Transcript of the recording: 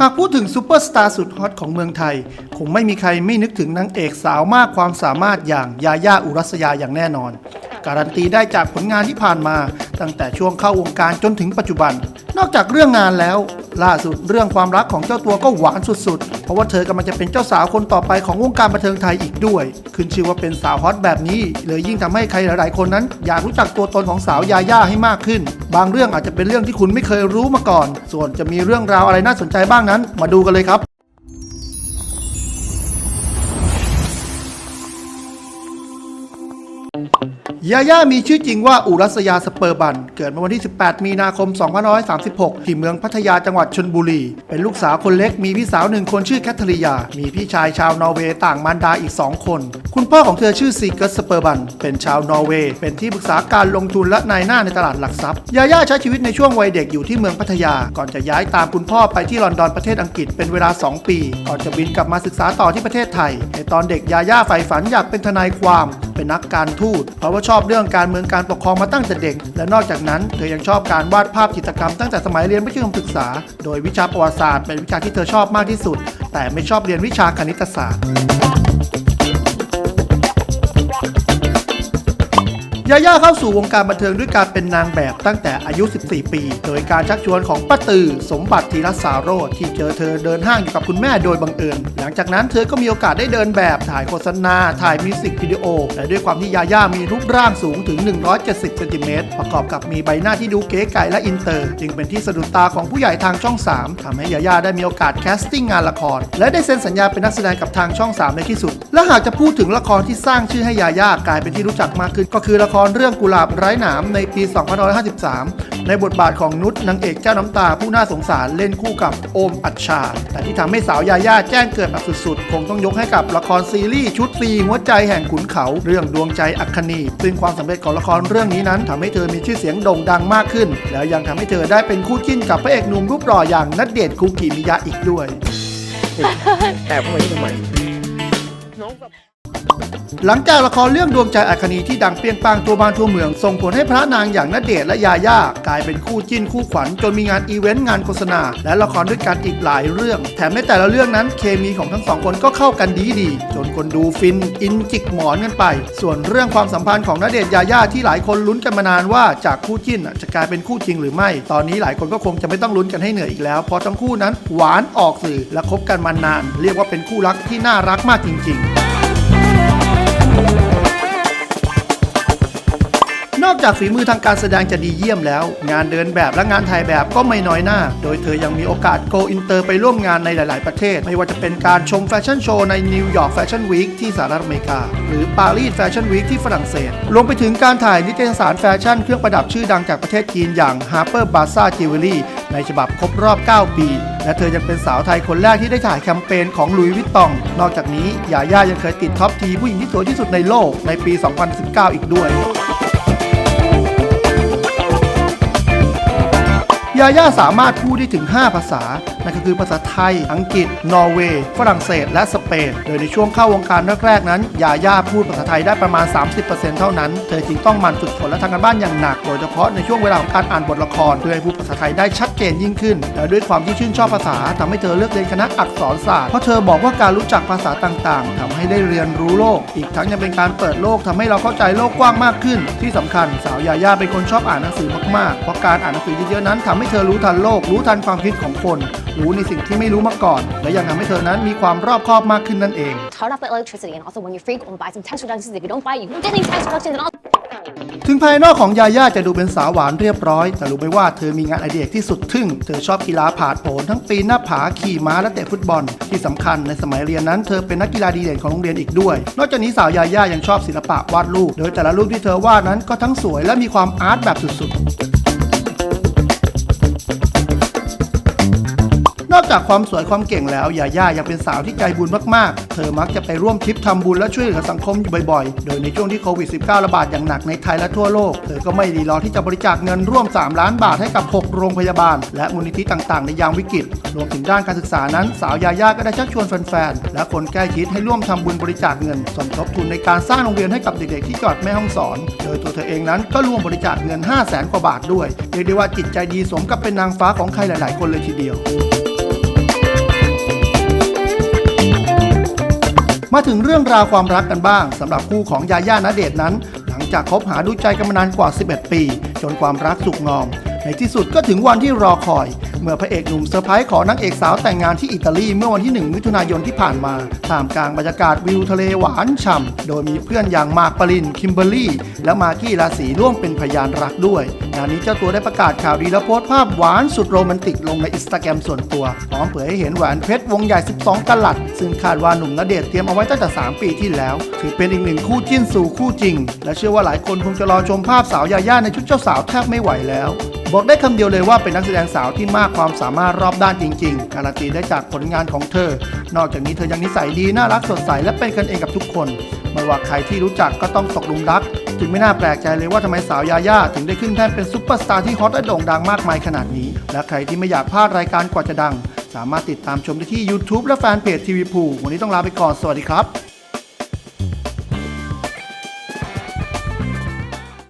หากพูดถึงซูเปอร์สตาร์สุดฮอตของเมืองไทย คงไม่มีใครไม่นึกถึงนางเอกสาวมากความสามารถอย่างยาย่าอุรัสยาอย่างแน่นอน การันตีได้จากผลงานที่ผ่านมา ตั้งแต่ช่วงเข้าวงการจนถึงปัจจุบัน นอกจากเรื่องงานแล้ว ล่าสุดเรื่องความรักของเจ้าตัวก็หวานสุดๆ เพราะว่าเธอกำลังจะเป็นเจ้าสาวคนต่อไปของวงการบันเทิงไทยอีกด้วย ขึ้นชื่อว่าเป็นสาวฮอตแบบนี้เลยยิ่งทำให้ใครหลายๆ คนนั้น อยากรู้จักตัวตนของสาวยาย่าให้มากขึ้น บางเรื่องอาจจะเป็นเรื่องที่คุณไม่เคยรู้มาก่อน ส่วนจะมีเรื่องราวอะไรน่าสนใจบ้างนั้น มาดูกันเลยครับ ยาย่ามีชื่อจริงว่าอุรัสยาสเปอร์บัน เกิดเมื่อวันที่ 18 มีนาคม 2536 ที่เมืองพัทยาจังหวัดชนบุรี เป็นลูกสาวคนเล็ก มีพี่สาวหนึ่งคนชื่อแคทเธอรียา มีพี่ชายชาวนอร์เวย์ต่างมารดาอีก 2 คน คุณพ่อของเธอชื่อซีเกิร์ตสเปอร์บัน เป็นชาวนอร์เวย์ เป็นที่ปรึกษาการลงทุนและนายหน้าในตลาดหลักทรัพย์ ยาย่าใช้ชีวิตในช่วงวัยเด็กอยู่ที่เมืองพัทยา ก่อนจะย้ายตามคุณพ่อไปที่ลอนดอนประเทศอังกฤษเป็นเวลา 2 ปี ก่อนจะบินกลับมาศึกษาต่อที่ประเทศไทย ในตอนเด็กยาย่าใฝ่ฝันอยากเป็นทนายความ เป็นนักการทูตเพราะว่าชอบอบเรื่องการเมืองการปกครองมาตั้งแต่เด็ก และนอกจากนั้นเธอยังชอบการวาดภาพจิตรกรรมตั้งแต่สมัยเรียนมัธยมศึกษา โดยวิชาประวัติศาสตร์เป็นวิชาที่เธอชอบมากที่สุด แต่ไม่ชอบเรียนวิชาคณิตศาสตร์ ยาย่าเข้าสู่วงการบันเทิงด้วยการเป็นนางแบบตั้งแต่อายุ 14 ปี โดยการชักชวนของป้าตือสมบัติธีรสาโรธที่เจอเธอเดินห้างอยู่กับคุณแม่โดยบังเอิญ หลังจากนั้นเธอก็มีโอกาสได้เดินแบบถ่ายโฆษณา ถ่ายมิวสิกวิดีโอ และด้วยความที่ยาย่ามีรูปร่างสูงถึง 170 เซนติเมตร ประกอบกับมีใบหน้าที่ดูเก๋ไก๋และอินเตอร์ จึงเป็นที่สะดุดตาของผู้ใหญ่ทางช่อง 3ทำให้ยาย่าได้มีโอกาสแคสติ้งงานละคร และได้เซ็นสัญญาเป็นนักแสดงกับทางช่อง 3 ในที่สุด และหากจะพูดถึงละครที่สร้างชื่อให้ยาย่ากลายเป็นที่รู้จักมากขึ้น ก็คือละครเรื่องกุหลาบไร้หนามในปี 2553 ในบทบาทของนุชนางเอกเจ้าน้ำตาผู้น่าสงสารเล่นคู่กับโอมอัชชาแต่ที่ทำให้สาวยาย่าแจ้งเกิดแบบสุดๆ คงต้องยกให้กับละครซีรีส์ชุดซีหัวใจแห่งขุนเขาเรื่องดวงใจอัคคณีซึ่งความสำเร็จของละครเรื่องนี้นั้นทำให้เธอมีชื่อเสียงโด่งดังมากขึ้น แล้วยังทำให้เธอได้เป็นคู่จิ้นกับพระเอกหนุ่มรูปหล่ออย่างนัดเดทคุกิมิยะอีกด้วย แอบเข้ามาที่ทำไม หลังจากละครเรื่องดวงใจอัคนีที่ดังเปรี้ยงปังตัวบ้านทั่วเมือง ส่งผลให้พระนางอย่างณเดชและยาย่ากลายเป็นคู่จิ้นคู่ขวัญ จนมีงานอีเวนต์งานโฆษณา และละครด้วยกันอีกหลายเรื่อง แถมในแต่ละเรื่องนั้นเคมีของทั้งสองคนก็เข้ากันดีดี จนคนดูฟินอินจิกหมอนกันไป ส่วนเรื่องความสัมพันธ์ของณเดชยาย่าที่หลายคนลุ้นกันมานานว่าจากคู่จิ้นจะกลายเป็นคู่จริงหรือไม่ ตอนนี้หลายคนก็คงจะไม่ต้องลุ้นกันให้เหนื่อยอีกแล้วเพราะทั้งคู่นั้นหวานออกสื่อและคบกันมานาน เรียกว่าเป็นคู่รักที่น่ารักมากจริง ๆ นอกจากฝีมือทางการแสดงจะดีเยี่ยมแล้ว งานเดินแบบและงานถ่ายแบบก็ไม่น้อยหน้า โดยเธอยังมีโอกาสโกอินเตอร์ไปร่วมงานในหลาย ๆ ประเทศ ไม่ว่าจะเป็นการชมแฟชั่นโชว์ในนิวยอร์กแฟชั่นวีคที่สหรัฐอเมริกา หรือปารีสแฟชั่นวีคที่ฝรั่งเศส รวมไปถึงการถ่ายนิตยสารแฟชั่นเครื่องประดับชื่อดังจากประเทศจีนอย่าง Harper Bazaar Jewelry ในฉบับครบรอบ 9 ปี และเธอยังเป็นสาวไทยคนแรกที่ได้ถ่ายแคมเปญของลุยวิตตอง นอกจากนี้ยาย่ายังเคยติดท็อปทีผู้หญิงที่สวยที่สุดในโลกในปี 2019 อีกด้วยาย่าสามารถพูดได้ถึง 5 ภาษา นั่นก็คือภาษาไทย อังกฤษ นอร์เวย์ ฝรั่งเศส และสเปน โดยในช่วงเข้าวงการแรกๆนั้น ยาย่าพูดภาษาไทยได้ประมาณ 30%เท่านั้น เธอจึงต้องมันฝึกฝนและทำการบ้านอย่างหนัก โดยเฉพาะในช่วงเวลาของการอ่านบทละคร เพื่อให้พูดภาษาไทยได้ชัดเจนยิ่งขึ้น และด้วยความที่ชื่นชอบภาษาทำให้เธอเลือกเรียนคณะอักษรศาสตร์ เพราะเธอบอกว่าการรู้จักภาษาต่างๆทำให้ได้เรียนรู้โลก อีกทั้งยังเป็นการเปิดโลกทำให้เราเข้าใจโลกกว้างมากขึ้น ที่สำคัญสาวยาย่าเป็นคนชอบอ่านหนังสือมากๆ เพราะการอ่านหนังสือเยอะๆนั้นทำให้ธอรู้ทันโลก รู้ทันความคิดของคน รู้ในสิ่งที่ไม่รู้มาก่อน และยังทำให้เธอนั้นมีความรอบคอบมากขึ้นนั่นเอง turn off the electricity and also when you're free go and buy some tax reductions if you don't buy you don't get any tax reductions and all ถึงภายนอกของยาย่าจะดูเป็นสาวหวานเรียบร้อย แต่รู้ไหมว่าเธอมีงานอดิเรกที่สุดทึ่ง เธอชอบกีฬาผาดโผนทั้งปีนหน้าผาขี่ม้าและเตะฟุตบอล ที่สำคัญในสมัยเรียนนั้นเธอเป็นนักกีฬาดีเด่นของโรงเรียนอีกด้วย นอกจากนี้สาวยาย่ายังชอบศิลปะวาดรูป โดยแต่ละรูปที่เธอวาดนั้นก็ทั้งสวยและมีความอาร์ตแบบสุดๆ จากความสวยความเก่งแล้วยาย่ายังเป็นสาวที่ใจบุญมากๆ เธอมักจะไปร่วมทริปทำบุญและช่วยเหลือสังคมอยู่บ่อยๆ โดยในช่วงที่โควิด -19 ระบาดอย่างหนักในไทยและทั่วโลก เธอก็ไม่รีรอที่จะบริจาคเงินร่วม 3 ล้านบาทให้กับ 6 โรงพยาบาล และมูลนิธิต่างๆ ในยามวิกฤต รวมถึงด้านการศึกษานั้นสาวยาย่าก็ได้ชักชวนแฟนๆ และคนใกล้ชิดให้ร่วมทำบุญบริจาคเงิน สมทบทุนในการสร้างโรงเรียนให้กับเด็กๆที่จังหวัดแม่ฮ่องสอน โดยตัวเธอเองนั้นก็ร่วมบริจาคเงิน 5 0 0แสนกว่าบาทด้วย เรียกได้ว่าจิตใจดีสมกับเป็นนางฟ้าของใครหลาย ๆ คนเลยทีเดียว มาถึงเรื่องราวความรักกันบ้างสำหรับคู่ของยาย่าณเดชน์นั้น หลังจากคบหาดูใจกันมานานกว่า 11 ปี จนความรักสุกงอม ในที่สุดก็ถึงวันที่รอคอย เมื่อพระเอกหนุ่มเซอร์ไพรส์ขอนางเอกสาวแต่งงานที่อิตาลีเมื่อวันที่ 1 มิถุนายนที่ผ่านมาท่ามกลางบรรยากาศวิวทะเลหวานฉ่ำโดยมีเพื่อนอย่างมากปริน คิมเบอร์รี่ และมากกี้ราศีร่วมเป็นพยานรักด้วยงานนี้เจ้าตัวได้ประกาศข่าวดีและโพสต์ภาพหวานสุดโรแมนติกลงในอินสตาแกรมส่วนตัวพร้อมเผยให้เห็นแหวนเพชรวงใหญ่ 12กะลัด ซึ่งคาดว่าหนุ่มณเดชน์เตรียมเอาไว้ตั้งแต่ 3 ปีที่แล้ว ถือเป็นอีกหนึ่งคู่จิ้นสู่คู่จริง และเชื่อว่าหลายคนคงจะรอชมภาพสาวยาย่าในชุดเจ้าสาวแทบไม่ไหวแล้ว บอกได้คำเดียวเลยว่าเป็นนักแสดงสาวที่มากความสามารถรอบด้านจริง ๆ การันตีได้จากผลงานของเธอ นอกจากนี้เธอยังนิสัยดีน่ารักสดใสและเป็นกันเองกับทุกคน ไม่ว่าใครที่รู้จักก็ต้องตกหลุมรัก จึงไม่น่าแปลกใจเลยว่าทำไมสาวยาย่าถึงได้ขึ้นแท่นเป็นซุปเปอร์สตาร์ที่ฮอตและโด่งดังมากมายขนาดนี้ และใครที่ไม่อยากพลาดรายการกว่าจะดัง สามารถติดตามชมได้ที่ YouTube และแฟนเพจทีวีพูวันนี้ต้องลาไปก่อนสวัสดีครับ